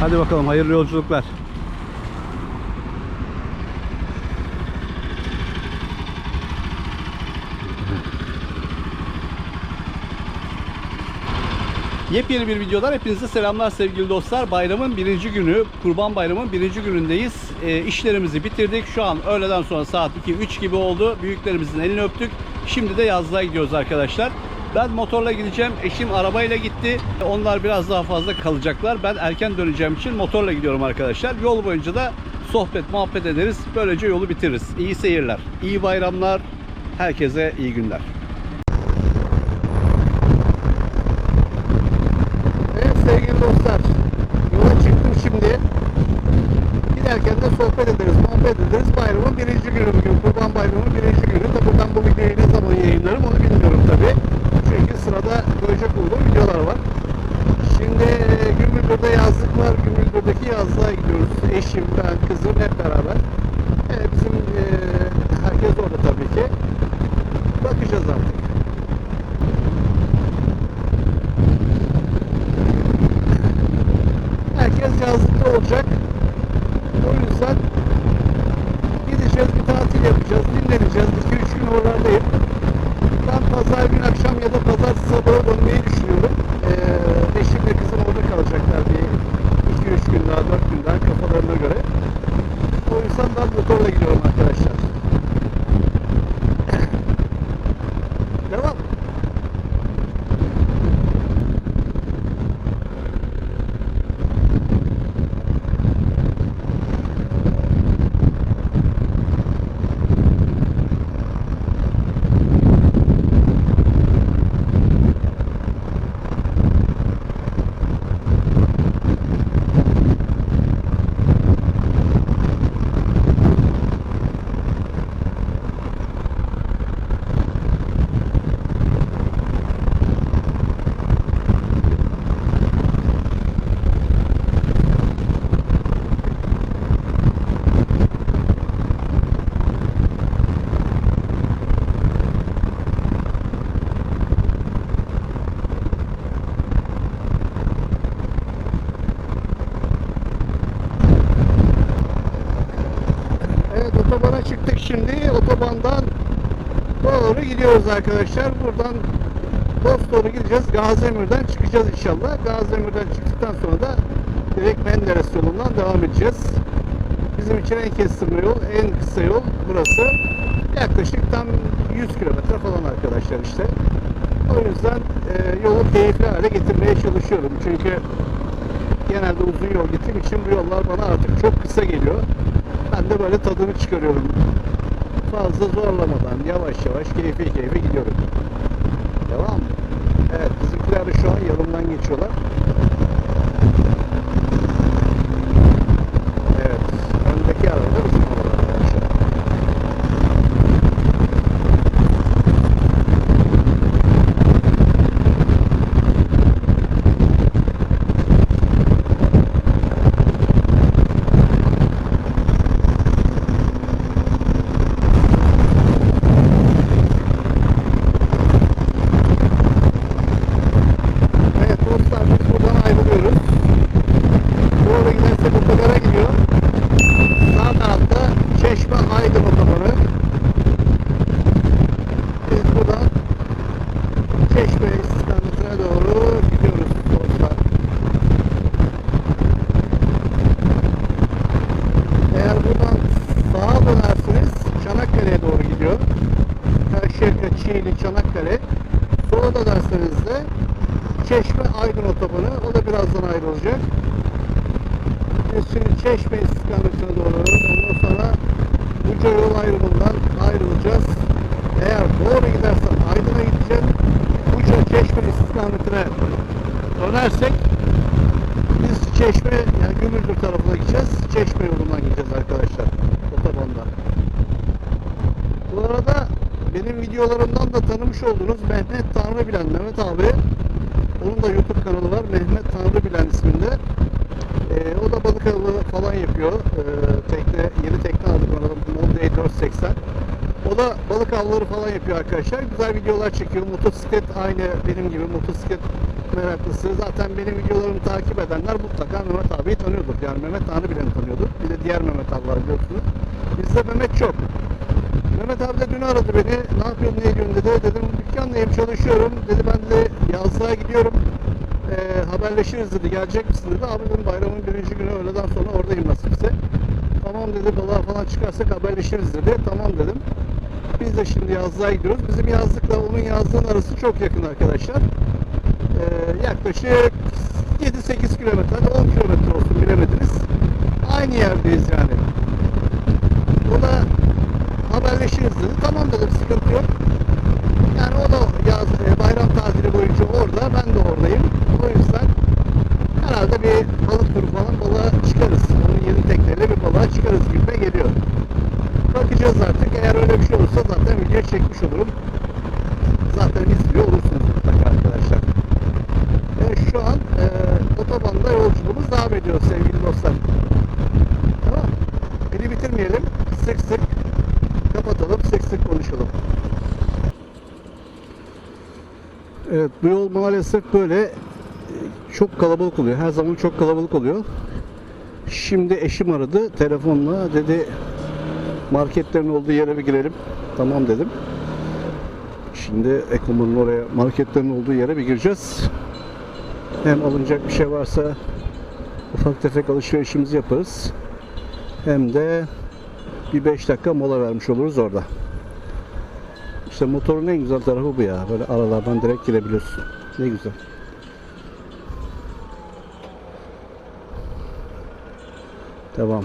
Hadi bakalım hayırlı yolculuklar. Yepyeni bir videodan hepinize selamlar sevgili dostlar. Bayramın birinci günü, Kurban Bayramı'nın birinci günündeyiz. E, işlerimizi bitirdik. Şu an öğleden sonra saat 2-3 gibi oldu. Büyüklerimizin elini öptük. Şimdi de yazlığa gidiyoruz arkadaşlar. Ben motorla gideceğim. Eşim arabayla gitti. Onlar biraz daha fazla kalacaklar. Ben erken döneceğim için motorla gidiyorum arkadaşlar. Yol boyunca da sohbet, muhabbet ederiz. Böylece yolu bitiririz. İyi seyirler, iyi bayramlar. Herkese iyi günler. Evet sevgili dostlar, yola çıktım şimdi. Giderken de sohbet ederiz, muhabbet ederiz. Bayramın birinci günü bugün, Kurban Bayramı'nın birinci günü. Tabii ben bu videoyu ne zaman yayınlarım onu bilmiyorum tabii. Çünkü sırada koyacak olduğum videolar var. Şimdi e, Gümrükgür'de yazlık var. Gümrükgür'deki yazlığa gidiyoruz. Eşim, ben, kızım hep beraber. E, bizim e, herkes orada tabii ki. Bakacağız artık. Herkes yazlıkta olacak. O yüzden gideceğiz, bir tatil yapacağız, dinleneceğiz. 2-3 gün oralardayım. Ben pazar gün akşam ya da pazartesi sabahı dönmeyi düşünüyorum. Ee, eşimle kızım orada kalacaklar bir 2-3 gün daha, 4 gün daha kafalarına göre. O yüzden ben motorla gidiyorum arkadaşlar. Devam. Evet otobana çıktık Otobandan doğru gidiyoruz arkadaşlar. Buradan doğru gideceğiz. Gaziemir'den çıkacağız inşallah. Gaziemir'den çıktıktan sonra da direkt Menderes yolundan devam edeceğiz. Bizim için en kestirme yol, en kısa yol burası. Yaklaşık tam 100 kilometre falan arkadaşlar işte. O yüzden e, yolu keyifli hale getirmeye çalışıyorum. Çünkü genelde uzun yol gittiğim için bu yollar bana artık çok kısa geliyor. Ben de böyle tadını çıkarıyorum. Fazla zorlamadan yavaş yavaş keyfi keyfi gidiyorum. Devam mı? Evet bizimkiler şu an yanımdan geçiyorlar. Evet. Öndeki araba da bizim araba arkadaşlar. Evet dostlar biz buradan ayrılıyoruz. Doğru giderse bu kadara gidiyor. Sağ tarafta Çeşme Aydın otobanı. Biz buradan Çeşme istikametine doğru gidiyoruz dostlar. Eğer buradan sağa dönerseniz Çanakkale'ye doğru gidiyor. Karşıyaka, Çiğli, Çanakkale. Sola dönerseniz de Çeşme Aydın otobanı. O da birazdan ayrılacak. Biz şimdi Çeşme istikametine doğru ondan sonra Buca yol ayrımından ayrılacağız. Eğer doğru gidersen Aydın'a gideceğim. Buca Çeşme istikametine dönersek biz Çeşme yani Gümrüdür tarafına gideceğiz. Çeşme yolundan gideceğiz arkadaşlar. Otobandan. Bu arada benim videolarımdan da tanımış olduğunuz Mehmet Tanrıbilen Mehmet abi onun da YouTube kanalı var. Mehmet Tanrıbilen isminde. Ee, o da balık avı falan yapıyor. Ee, tekne, yeni tekne aldık ona da Monday 480. O da balık avları falan yapıyor arkadaşlar. Güzel videolar çekiyor. Motosiklet aynı benim gibi motosiklet meraklısı zaten benim videolarımı takip edenler mutlaka Mehmet abiyi tanıyordur. Yani Mehmet Ağa'nı bile tanıyordur. Bir de diğer Mehmet abi var biliyorsunuz. Bizde Mehmet çok. Mehmet abi de dün aradı beni. Ne yapıyorsun, ne ediyorsun dedi. Dedim dükkandayım, çalışıyorum. Dedi ben de yazlığa gidiyorum. Ee, haberleşiriz dedi. Gelecek misin dedi. Abi dedim bayramın birinci günü öğleden sonra oradayım nasipse. Tamam dedi balığa falan çıkarsak haberleşiriz dedi. Tamam dedim. Biz de şimdi yazlığa gidiyoruz. Bizim yazlıkla onun yazlığın arası çok yakın arkadaşlar. Ee, yaklaşık 7-8 kilometre, hadi 10 kilometre olsun bilemediniz. Aynı yerdeyiz yani. Da haberleşiriz dedi. Tamam dedim sıkıntı yok. Yani o da yaz, e, bayram tatili boyunca orada, ben de oradayım. O yüzden herhalde bir balık turu falan balığa çıkarız. Onun yeni tekneyle bir balığa çıkarız gibi geliyor. Bakacağız artık. Eğer öyle bir şey olursa zaten video çekmiş olurum. Zaten izliyor olursunuz mutlaka arkadaşlar. E, şu an e, otobanda yolculuğumuz devam ediyor sevgili dostlar. Tamam. Biri bitirmeyelim. Sık sık kapatalım. Sık sık konuşalım. Evet bu yol maalesef böyle e, çok kalabalık oluyor. Her zaman çok kalabalık oluyor. Şimdi eşim aradı telefonla dedi marketlerin olduğu yere bir girelim. Tamam dedim. Şimdi Ekomon'un oraya marketlerin olduğu yere bir gireceğiz. Hem alınacak bir şey varsa ufak tefek alışverişimizi yaparız. Hem de bir 5 dakika mola vermiş oluruz orada. İşte motorun en güzel tarafı bu ya. Böyle aralardan direkt girebiliyorsun. Ne güzel. Devam.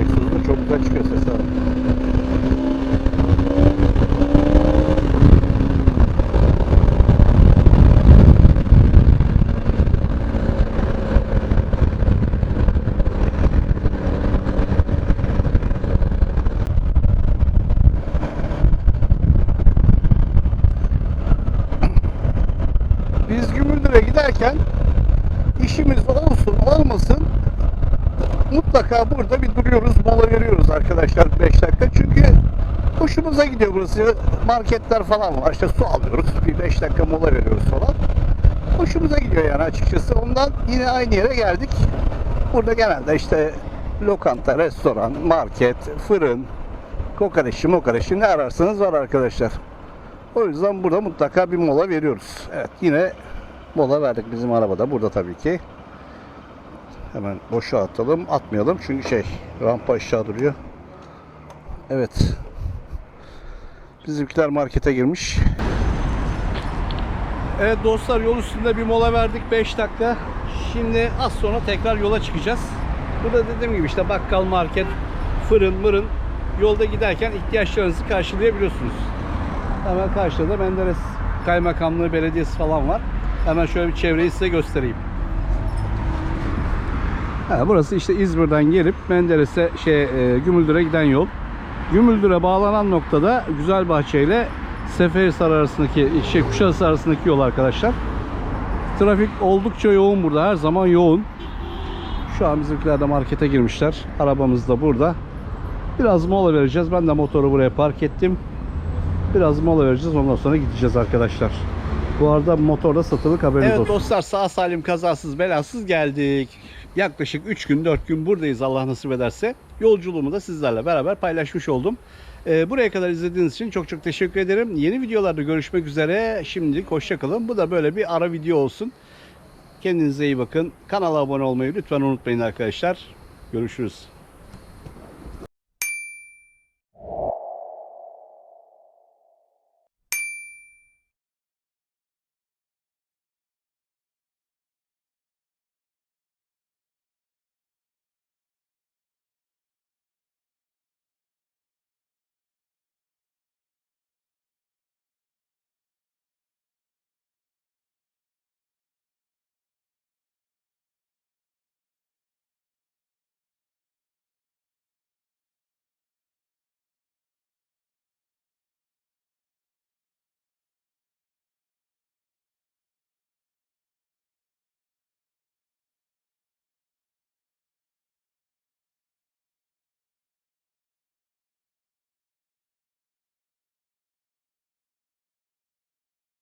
Egzozda çok güzel çıkıyor ses abi. Biz Gümüldür'e giderken işimiz olsun olmasın mutlaka burada bir duruyoruz, mola veriyoruz arkadaşlar 5 dakika. Çünkü hoşumuza gidiyor burası. Marketler falan var. İşte su alıyoruz. Bir 5 dakika mola veriyoruz falan. Hoşumuza gidiyor yani açıkçası. Ondan yine aynı yere geldik. Burada genelde işte lokanta, restoran, market, fırın, kokoreççi, mokoreççi ne ararsanız var arkadaşlar. O yüzden burada mutlaka bir mola veriyoruz. Evet yine mola verdik bizim arabada. Burada tabii ki. Hemen boşa atalım. Atmayalım çünkü şey rampa aşağı duruyor. Evet. Bizimkiler markete girmiş. Evet dostlar yol üstünde bir mola verdik 5 dakika. Şimdi az sonra tekrar yola çıkacağız. Burada dediğim gibi işte bakkal, market, fırın, mırın yolda giderken ihtiyaçlarınızı karşılayabiliyorsunuz. Hemen karşıda da Menderes Kaymakamlığı Belediyesi falan var. Hemen şöyle bir çevreyi size göstereyim. Burası işte İzmir'den gelip Menderes'e şey e, Gümüldür'e giden yol. Gümüldür'e bağlanan noktada Güzelbahçe ile Seferihisar arasındaki şey Kuşadası arasındaki yol arkadaşlar. Trafik oldukça yoğun burada. Her zaman yoğun. Şu an bizimkiler de markete girmişler. Arabamız da burada. Biraz mola vereceğiz. Ben de motoru buraya park ettim. Biraz mola vereceğiz. Ondan sonra gideceğiz arkadaşlar. Bu arada motorda satılık haberiniz Evet olsun. dostlar sağ salim kazasız belasız geldik. Yaklaşık 3 gün 4 gün buradayız Allah nasip ederse. Yolculuğumu da sizlerle beraber paylaşmış oldum. Ee, buraya kadar izlediğiniz için çok çok teşekkür ederim. Yeni videolarda görüşmek üzere. Şimdilik hoşçakalın. Bu da böyle bir ara video olsun. Kendinize iyi bakın. Kanala abone olmayı lütfen unutmayın arkadaşlar. Görüşürüz.